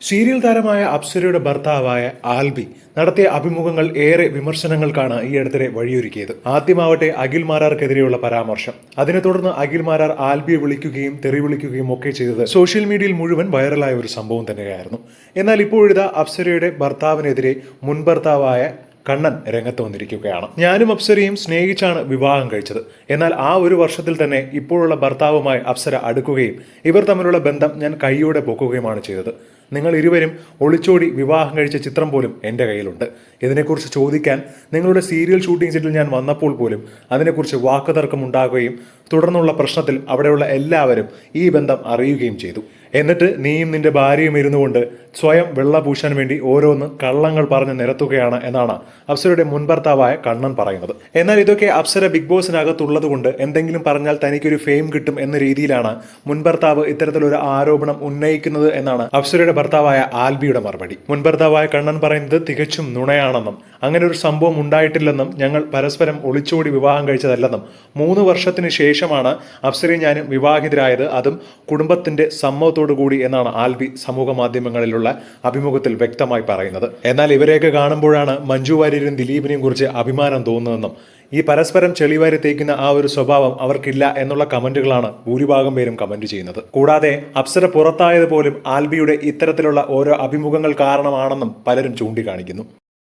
Serial താരമായ അപ്സരയുടെ ഭർത്താവായ ആൽബി നടത്തിയ അഭിമുഖങ്ങൾ ഏറെ വിമർശനങ്ങൾക്കാണ് ഈ അടുത്തിടെ വഴിയൊരുക്കിയത്. ആദ്യമാവട്ടെ അഖിൽ മാരാർക്കെതിരെയുള്ള പരാമർശം. അതിനെ തുടർന്ന് അഖിൽ മാരാർ ആൽബിയെ വിളിക്കുകയും തെറി വിളിക്കുകയും ഒക്കെ ചെയ്തത് സോഷ്യൽ മീഡിയയിൽ മുഴുവൻ വൈറലായ ഒരു സംഭവം തന്നെയായിരുന്നു. എന്നാൽ ഇപ്പോഴിതാ അപ്സരയുടെ ഭർത്താവിനെതിരെ മുൻ ഭർത്താവായ കണ്ണൻ രംഗത്ത് വന്നിരിക്കുകയാണ്. ഞാനും അപ്സരയും സ്നേഹിച്ചാണ് വിവാഹം കഴിച്ചത്. എന്നാൽ ആ ഒരു വർഷത്തിൽ തന്നെ ഇപ്പോഴുള്ള ഭർത്താവുമായി അപ്സര അടുക്കുകയും ഇവർ തമ്മിലുള്ള ബന്ധം ഞാൻ കൈയോടെ പൊക്കുകയുമാണ് ചെയ്തത്. നിങ്ങൾ ഇരുവരും ഒളിച്ചോടി വിവാഹം കഴിച്ച ചിത്രം പോലും എന്റെ കയ്യിലുണ്ട്. ഇതിനെക്കുറിച്ച് ചോദിക്കാൻ നിങ്ങളുടെ സീരിയൽ ഷൂട്ടിംഗ് സെറ്റിൽ ഞാൻ വന്നപ്പോൾ പോലും അതിനെക്കുറിച്ച് വാക്കുതർക്കം ഉണ്ടാകുകയും തുടർന്നുള്ള പ്രശ്നത്തിൽ അവിടെയുള്ള എല്ലാവരും ഈ ബന്ധം അറിയുകയും ചെയ്തു. എന്നിട്ട് നീയും നിന്റെ ഭാര്യയും ഇരുന്നുകൊണ്ട് സ്വയം വെള്ള പൂശാൻ വേണ്ടി ഓരോന്ന് കള്ളങ്ങൾ പറഞ്ഞ് നിരത്തുകയാണ് എന്നാണ് അപ്സരയുടെ മുൻ ഭർത്താവായ കണ്ണൻ പറയുന്നത്. എന്നാൽ ഇതൊക്കെ അപ്സര ബിഗ് ബോസിനകത്തുള്ളത് കൊണ്ട് എന്തെങ്കിലും പറഞ്ഞാൽ തനിക്കൊരു ഫെയിം കിട്ടും എന്ന രീതിയിലാണ് മുൻ ഭർത്താവ് ഇത്തരത്തിലൊരു ആരോപണം ഉന്നയിക്കുന്നത് എന്നാണ് അപ്സരയുടെ ഭർത്താവായ ആൽബിയുടെ മറുപടി. മുൻ ഭർത്താവായ കണ്ണൻ പറയുന്നത് തികച്ചും നുണയാണെന്നും അങ്ങനെ ഒരു സംഭവം ഉണ്ടായിട്ടില്ലെന്നും ഞങ്ങൾ പരസ്പരം ഒളിച്ചോടി വിവാഹം കഴിച്ചതല്ലെന്നും മൂന്ന് വർഷത്തിന് ശേഷമാണ് അപ്സരയും ഞാനും വിവാഹിതരായത്. അതും കുടുംബത്തിന്റെ സമ്മതത്തോടു കൂടി എന്നാണ് ആൽബി സമൂഹ മാധ്യമങ്ങളിലുള്ള അഭിമുഖത്തിൽ വ്യക്തമായി പറയുന്നത്. എന്നാൽ ഇവരെയൊക്കെ കാണുമ്പോഴാണ് മഞ്ജു വാര്യരും ദിലീപിനെയും കുറിച്ച് അഭിമാനം തോന്നുന്നതെന്നും ഈ പരസ്പരം ചെളിവാരി തേക്കുന്ന ആ ഒരു സ്വഭാവം അവർക്കില്ല എന്നുള്ള കമന്റുകളാണ് ഭൂരിഭാഗം പേരും കമന്റ് ചെയ്യുന്നത്. കൂടാതെ അപ്സര പുറത്തായത് പോലും ആൽബിയുടെ ഇത്തരത്തിലുള്ള ഓരോ അഭിമുഖങ്ങൾ കാരണമാണെന്നും പലരും ചൂണ്ടിക്കാണിക്കുന്നു.